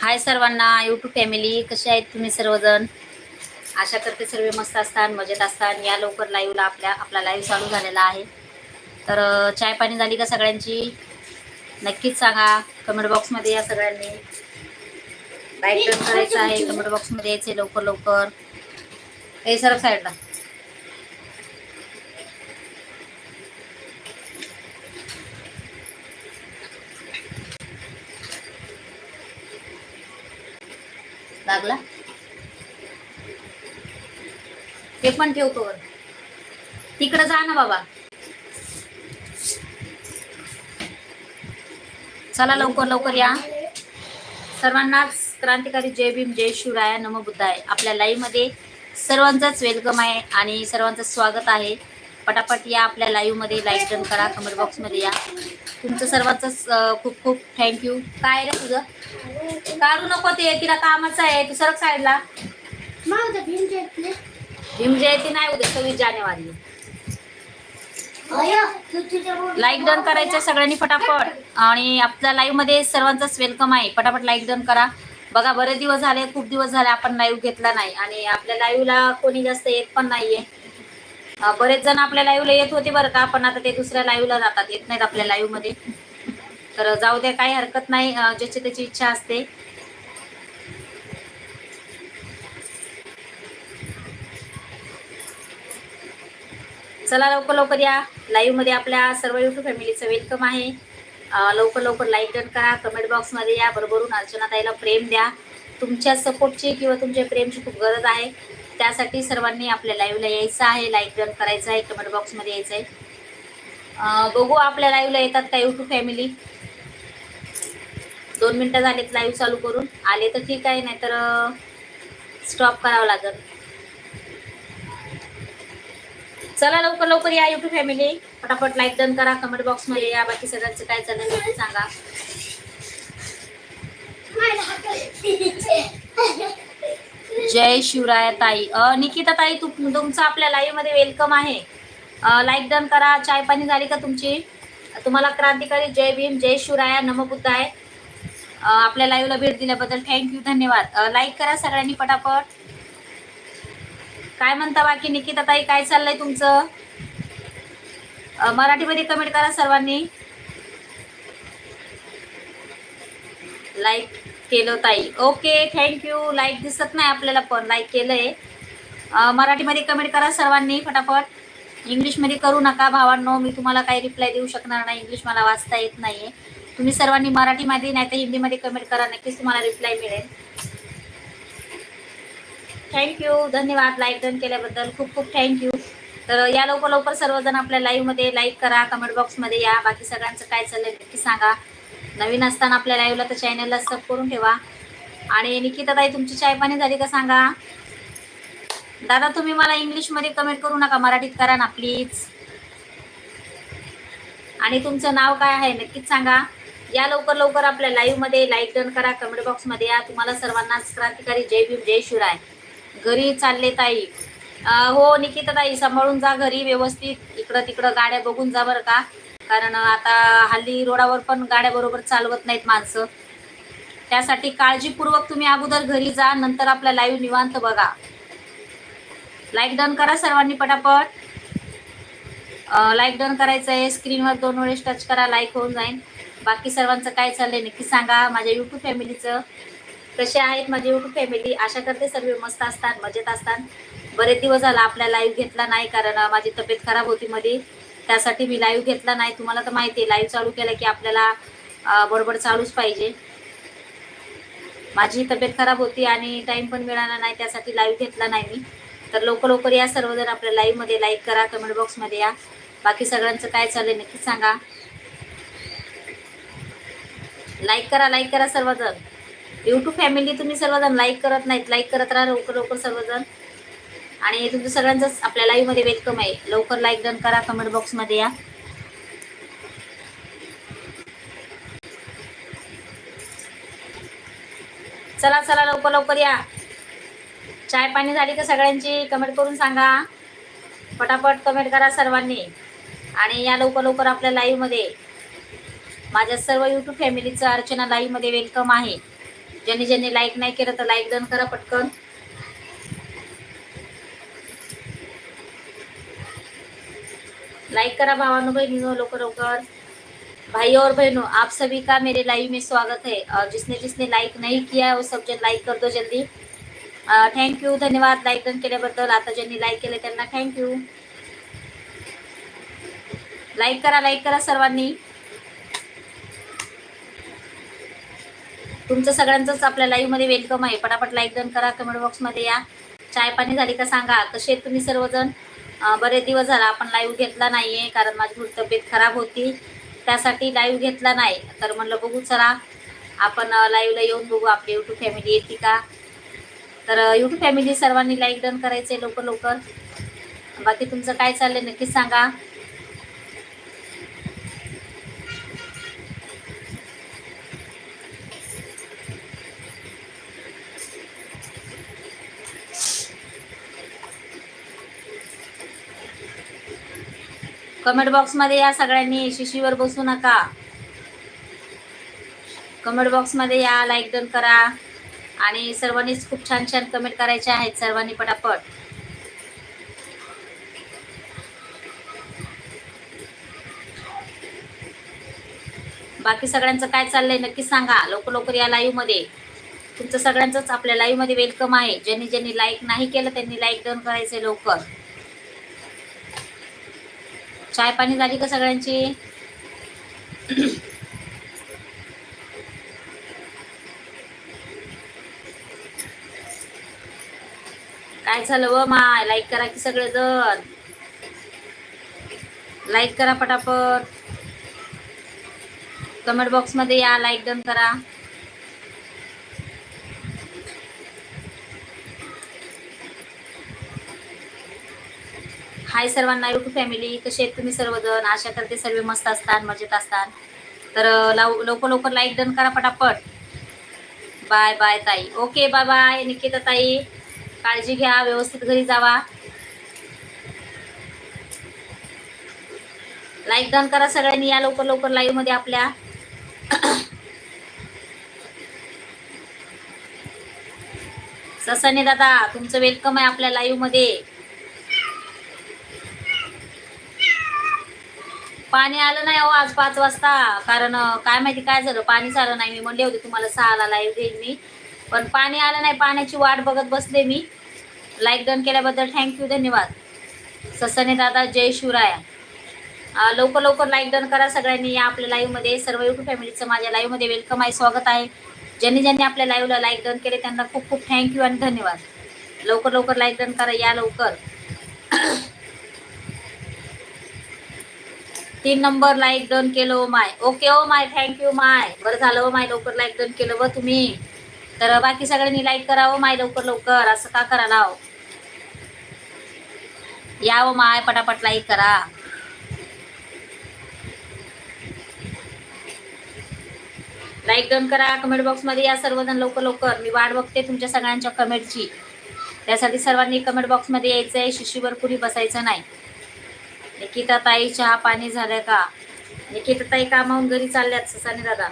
हाय सर्वांना YouTube family कसे आहेत तुम्ही सर्वजण? आशा करते सर्व मस्त असतात मजेत असतात. या लवकर लाईव्हला आपल्या आपला लाईव्ह चालू झालेला आहे. तर चाय पाणी झाली का सगळ्यांची? नक्कीच सांगा. कमेंट बॉक्समध्ये या सगळ्यांनी. लाईक करायचं आहे. कमेंट बॉक्समध्ये यायचे लवकर लवकर. हे सर साईडला लागला. ते पण ठेवतो तिकडे तिकडं जा ना बाबा. चला लवकर लवकर या. सर्वांनाच क्रांतिकारी जय भीम जय शिवराया नम बुद्धाय. आपल्या लाईव्हमध्ये सर्वांचाच वेलकम आहे आणि सर्वांचं स्वागत आहे. पटापट या आपल्या लाईव्हमध्ये लाईक डन करा. कमेंट बॉक्समध्ये या. तुमचं सर्वांचंच अं, खूप खूप थँक्यू काय रे तुझं? काढू नको ते तिला कामाचं आहे तू सरक साईडला. भीम जयंती नाही उद्या सव्वीस जानेवारी. लाईक डन करायचं सगळ्यांनी फटाफट. आणि आपल्या लाईव्हमध्ये सर्वांचंच वेलकम आहे. फटाफट लाईक डन करा. बघा बरेच दिवस झाले खूप दिवस झाले आपण लाईव्ह घेतला नाही. आणि आपल्या लाईव्हला कोणी जास्त येत पण नाहीये. बरेच जण आपल्या लाईव्हला येत होते बरं का पण आता ते दुसऱ्या लाईव्हला जातात येत नाहीत आपल्या लाईव्हमध्ये. तर जाऊ द्या काही हरकत नाही ज्याची त्याची इच्छा असते. चला लवकर लवकर या. लाईव्हमध्ये आपल्या सर्व युट्यूब फॅमिलीचं वेलकम आहे. लवकर लवकर लाईक डन करा. कमेंट बॉक्समध्ये या. बरोबरून अर्चना ताईला प्रेम द्या. तुमच्या सपोर्टची किंवा तुमच्या प्रेमची खूप गरज आहे. त्यासाठी सर्वांनी आपल्या लाईव्हला यायचं आहे. लाईक डन करायचं आहे. कमेंट बॉक्समध्ये यायचं आहे. बघू आपल्या लाईव्हला येतात का युट्यूब फॅमिली दोन मिनटं झालेत लाईव्ह चालू करून. आले तर ठीक आहे नाहीतर स्टॉप करावं लागेल. चला लवकर लवकर या युट्यूब फॅमिली फटाफट लाईक डन करा. कमेंट बॉक्समध्ये या. बाकी सगळ्यांचं काय चाललंय ते सांगा. जय शिवराय ताई. निकिता ताई तु तुमचं आपल्या लाईव्हमध्ये वेलकम आहे. लाईक डन करा. चाय पाणी झाली का तुमची? तुम्हाला क्रांतिकारी जय भीम जय शिवराया नमबुद्धाय आहे. आपल्या लाईव्हला भेट दिल्याबद्दल थँक्यू धन्यवाद. लाईक करा सगळ्यांनी पटापट. काय म्हणता बाकी निकिता ताई? काय चाललंय तुमचं? मराठीमध्ये कमेंट करा सर्वांनी. लाईक केलं ताई. ओके थँक्यू लाईक दिसत नाही आपल्याला पण लाईक केलंय. मराठीमध्ये कमेंट करा सर्वांनी फटाफट. इंग्लिशमध्ये करू नका भावांनो मी तुम्हाला काही रिप्लाय देऊ शकणार नाही. इंग्लिश मला वाचता येत नाहीये. तुम्ही सर्वांनी मराठीमध्ये नाही तर हिंदीमध्ये कमेंट करा नक्कीच तुम्हाला रिप्लाय मिळेल. थँक्यू धन्यवाद. लाईक डन केल्याबद्दल खूप खूप थँक्यू तर या लवकर लवकर सर्वजण आपल्या लाईव्हमध्ये लाईक करा कमेंट बॉक्समध्ये या. बाकी सगळ्यांचं काय चाललंय नक्की सांगा. नवीन असताना आपल्या लाईव्हला तर चॅनलला सब करून ठेवा. आणि निकिता ताई तुमची चाय पाणी झाली का सांगा? दादा तुम्ही मला इंग्लिशमध्ये कमेंट करू नका मराठीत करा ना प्लीज आणि तुमचं नाव काय आहे नक्कीच सांगा. या लवकर लवकर आपल्या लाईव्हमध्ये लाईक डन करा कमेंट बॉक्समध्ये या. तुम्हाला सर्वांनाच क्रांतिकारी जय भीम जय शिवराय. घरी चालले ताई. हो निकिता ताई सांभाळून जा घरी व्यवस्थित. इकडं तिकडं गाड्या बघून जा बरं का. कारण आता हल्ली रोडावर पण गाड्या बरोबर चालवत नाहीत माणसं. त्यासाठी काळजीपूर्वक तुम्ही अगोदर घरी जा नंतर आपला लाईव्ह निवांत बघा. लाईक डन करा सर्वांनी पटापट. लाईक डन करायचं आहे स्क्रीनवर दोन वेळेस टच करा लाईक होऊन जाईल बाकी सर्वांचं काय चाललंय नक्की सांगा. माझ्या यूट्यूब फॅमिलीचं कसे आहेत माझी यूट्यूब फॅमिली आशा करते सर्व मस्त असतात मजेत असतात. बरेच दिवस झाला आपला लाईव्ह घेतला नाही कारण माझी तब्येत खराब होती मध्ये त्यासाठी मी लाईव्ह घेतला नाही. तुम्हाला तर माहिती आहे लाईव्ह चालू केलं की आपल्याला अं, बरोबर चालूच पाहिजे. माझी तब्येत खराब होती आणि टाईम पण मिळाला नाही त्यासाठी लाईव्ह घेतला नाही मी. तर लवकर लवकर या सर्वजण आपल्या लाईव्हमध्ये लाईक करा कमेंट बॉक्समध्ये या. बाकी सगळ्यांचं काय चाललंय नक्की सांगा. लाईक करा लाईक करा सर्वजण. यूट्यूब फॅमिली तुम्ही सर्वजण लाईक करत नाहीत. लाईक करत राहा लवकर लवकर सर्वजण. आणि तुमचं सगळ्यांचंच आपल्या लाईव्हमध्ये वेलकम आहे. लवकर लाईक डन करा कमेंट बॉक्समध्ये या. चला चला लवकर लवकर या. चाय पाणी झाली का सगळ्यांची? कमेंट करून सांगा. पटापट कमेंट करा सर्वांनी. आणि या लवकर लवकर आपल्या लाईव्हमध्ये माझ्या सर्व यूट्यूब फॅमिलीचं अर्चना लाईव्हमध्ये वेलकम आहे. ज्यांनी ज्यांनी लाईक नाही केलं तर लाईक डन करा पटकन. लाइक करा भावानु बहनों लोग लवकर भाई और बहनों आप सभी का मेरे लाइव में स्वागत है. और जिसने जिसने लाइक नहीं किया है वो सब जन लाइक कर दो जल्दी. थँक यू धन्यवाद लाईक डन केल्याबद्दल. आता ज्यांनी लाईक केलं त्यांना थँक्यू लाईक करा लाईक करा सर्वांनी. तुमचं सगळ्यांचंच आपल्या लाईव्हमध्ये वेलकम आहे. पटापट लाईक डन करा कमेंट बॉक्समध्ये या. चाय पाणी झाली का सांगा. कसे आहेत तुम्ही सर्वजण? बरेच दिवस झाला आपण लाईव्ह घेतला नाही आहे कारण माझी थोडी तब्येत खराब होती. त्यासाठी लाईव्ह घेतला नाही. तर म्हणलं बघू चला आपण लाईव्हला येऊन बघू आपली युट्यूब फॅमिली येते का? तर युट्यूब फॅमिली सर्वांनी लाईक डन करायचे लवकर लवकर बाकी तुमचं काय चाललं नक्कीच सांगा. कमेंट बॉक्समध्ये या सगळ्यांनी शिशीवर बसू नका. कमेंट बॉक्समध्ये या लाईक डन करा. आणि सर्वांनीच खूप छान छान कमेंट करायचे आहेत सर्वांनी पटापट. बाकी सगळ्यांचं काय चाललंय नक्की सांगा. लवकर लवकर या लाईव्हमध्ये. तुमचं सगळ्यांचंच आपल्या लाईव्हमध्ये वेलकम आहे. ज्यांनी ज्यांनी लाईक नाही केलं त्यांनी लाईक डन करायचे लवकर. चाय पाणी झाली का सगळ्यांची? काय झालं व माय? लाईक करा की सगळेजण. लाईक करा पटापट. कमेंट बॉक्समध्ये या लाईक डन करा. हाय सर्वांना युट्यूब फॅमिली कसे आहेत तुम्ही सर्वजण? आशा करते सर्व मस्त असतात मजेत असतात तर अं, लवकर लवकर लाईक डन करा पटापट. बाय बाय ताई. ओके बाय बाय निकिता ताई. काळजी घ्या व्यवस्थित घरी जावा. लाईक डन करा सगळ्यांनी या लवकर लवकर लाईव्हमध्ये आपल्या. ससाने दादा तुमचं वेलकम आहे आपल्या लाईव्हमध्ये. पाणी आलं नाही हो आज पाच वाजता. कारण काय माहिती काय झालं पाणीच आलं नाही. मी म्हणले होते तुम्हाला सहाला लाईव्ह देईन मी. पण पाणी आलं नाही पाण्याची वाट बघत बसले मी. लाईक डन केल्याबद्दल थँक्यू धन्यवाद. ससने दादा जय शिवराया. लवकर लवकर लाईक डन करा सगळ्यांनी या आपल्या लाईव्हमध्ये सर्व युट्यूब फॅमिलीचं माझ्या लाईव्हमध्ये वेलकम आहे स्वागत आहे. ज्यांनी ज्यांनी आपल्या लाईव्हला लाईक डन केले त्यांना खूप खूप थँक्यू आणि धन्यवाद. लवकर लवकर लाईक डन करा या लवकर. तीन नंबर लाईक डन केलं oh my. Okay oh my thank you माय. बरं झालं ओ माय लवकर लाईक डन केलं व तुम्ही. तर बाकी सगळ्यांनी लाईक करा ओ माय लवकर लवकर. असं का करा लाव या ओ माय पटापट लाईक करा. लाईक डन करा. कमेंट बॉक्समध्ये या सर्वजण लवकर लवकर. मी वाट बघते तुमच्या सगळ्यांच्या कमेंटची त्यासाठी सर्वांनी कमेंट बॉक्समध्ये यायचं आहे शिशीवर कुणी बसायचं नाही. निकिता ताई चहा पाणी झालं का? निकिता ताई कामावून घरी चालल्यात ससाने दादा.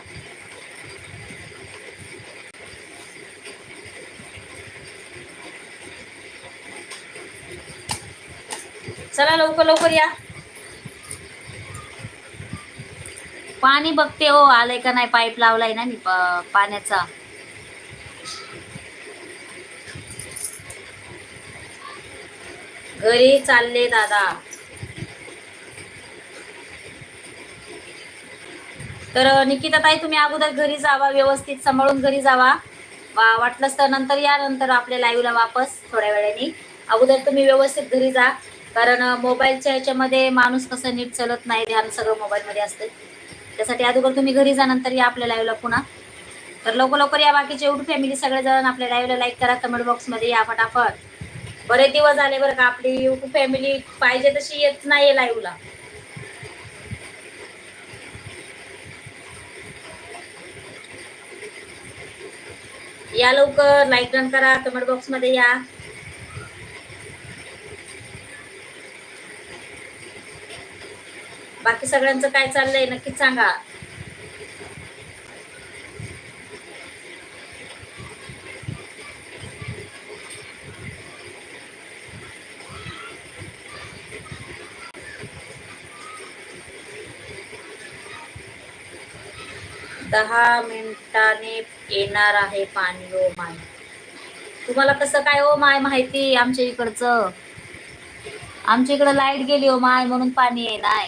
चला लवकर लवकर या. पाणी बघते हो आलंय का नाही पाईप लावलाय ना मी पाण्याचा. घरी चालले दादा. तर निकिता ताई तुम्ही अगोदर घरी जावा व्यवस्थित सांभाळून घरी जावा. वा- वाटलंच तर नंतर या नंतर आपल्या लाईव्हला वापस थोड्या वेळाने. अगोदर तुम्ही व्यवस्थित घरी जा. कारण मोबाईलच्या ह्याच्यामध्ये माणूस कसं नीट चलत नाही ध्यान सगळं मोबाईलमध्ये असतं. त्यासाठी अगोदर तुम्ही घरी जा नंतर या आपल्या लाईव्हला पुन्हा. तर लवकर लवकर या बाकीचे एवढी फॅमिली सगळेजण आपल्या लाईव्हला लाईक करा कमेंट बॉक्समध्ये या फटाफट. बरेच दिवस झाले बरं का आपली युट्यूब फॅमिली पाहिजे तशी येत नाही लाईव्हला या लवकर लाईक डन करा कमेंट बॉक्समध्ये या. बाकी सगळ्यांचं काय चाललंय नक्कीच सांगा. दहा मिनिटाने येणार आहे पाणी ओ माय. तुम्हाला कसं काय ओ माय माहिती आमच्या इकडचं? आमच्या इकडं लाइट गेली ओ माय म्हणून पाणी येणार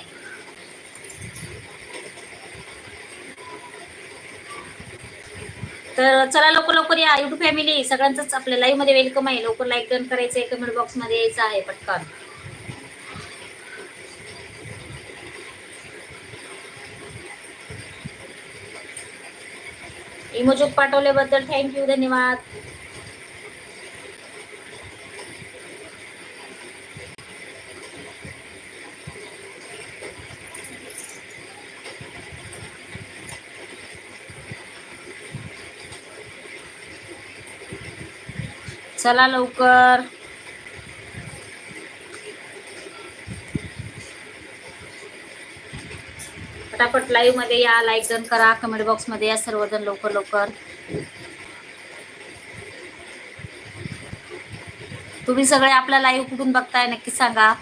तर चला लवकर लवकर या युट्यूब फॅमिली सगळ्यांचंच आपल्या लाईव्हमध्ये वेलकम आहे. लवकर लाईक डन करायचं आहे कमेंट बॉक्समध्ये यायचं आहे पटकन. इमोजोक पाठवल्याबद्दल थँक्यू धन्यवाद. चला लवकर. फटाफट लाईव्हमध्ये या लाईक डन करा कमेंट बॉक्समध्ये या सर्वजण लवकर लवकर. तुम्ही सगळे आपला लाईव्ह कुठून बघताय नक्की सांगा.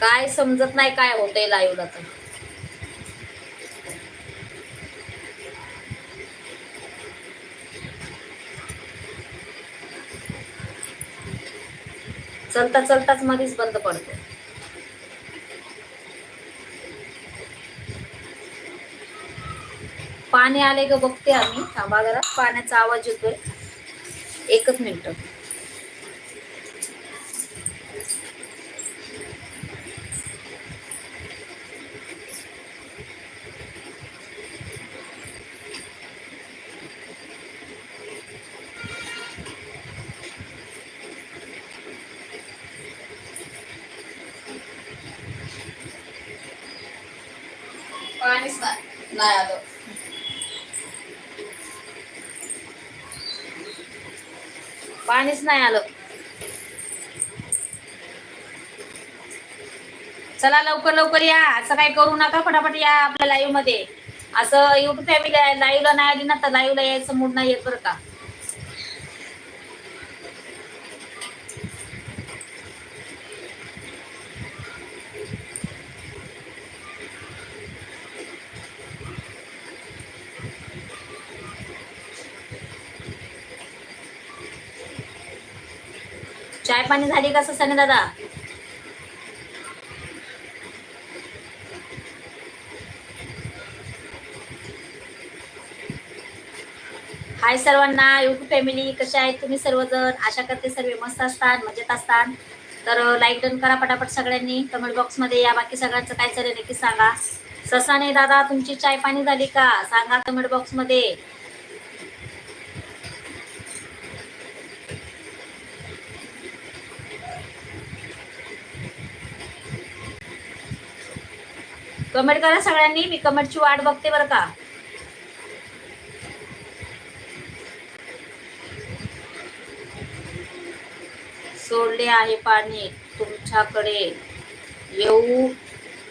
काय समजत नाही काय होतंय लाईव्हला तर. चलता चलताच मध्येच बंद पडतो पाणी आले का बघते आम्ही. थांबा जरा. पाण्याचा आवाज येतोय. एकच मिनिट पाणीच नाही आलं पाणीच नाही आलं चला लवकर लवकर या असं काही करू नका फटाफट या आपल्या लाईव्हमध्ये असं युट्यूब फॅमिली लाईव्हला नाही आली ना तर लाईव्हला यायचं मूड नाही येत बरं का पाणी झाली का सने दादा? हाय सर्वांना युट्यूब फॅमिली कशा आहेत तुम्ही सर्वजण? आशा करते सर्व मस्त असतात मजेत असतात. तर लाईक डन करा पटापट सगळ्यांनी. कमेंट बॉक्समध्ये या बाकी सगळ्यांचं काय चालेल नक्की सांगा. ससाने दादा तुमची चाय पाणी झाली का? सांगा कमेंट बॉक्स कमेंट करा सगळ्यांनी मी कमेंटची वाट बघते बरं का. सोडले आहे पाणी तुमच्याकडे. येऊ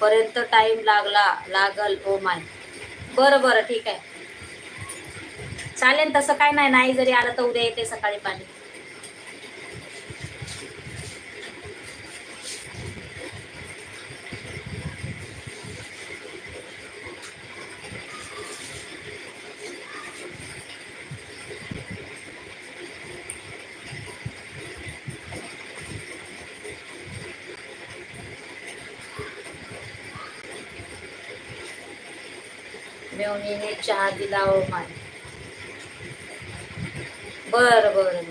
पर्यंत टाइम लागला लागल oh ओ माय बरं बरं ठीक आहे. चालेल तसं काय नाही नाही जरी आलं तर उद्या येते सकाळी पाणी. मेवणीने चहा दिला हो माय बरं बरं.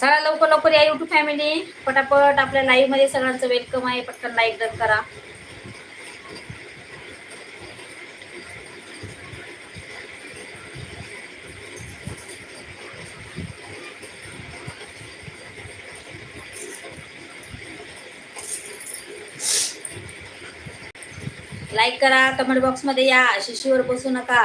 बरं चला लवकर लवकर या युट्यूब फॅमिली पटापट आपल्या लाईव्हमध्ये सगळ्यांचं वेलकम आहे. पटकन लाईक डन करा. लाईक करा कमेंट बॉक्समध्ये या. शिशीवर बसू नका.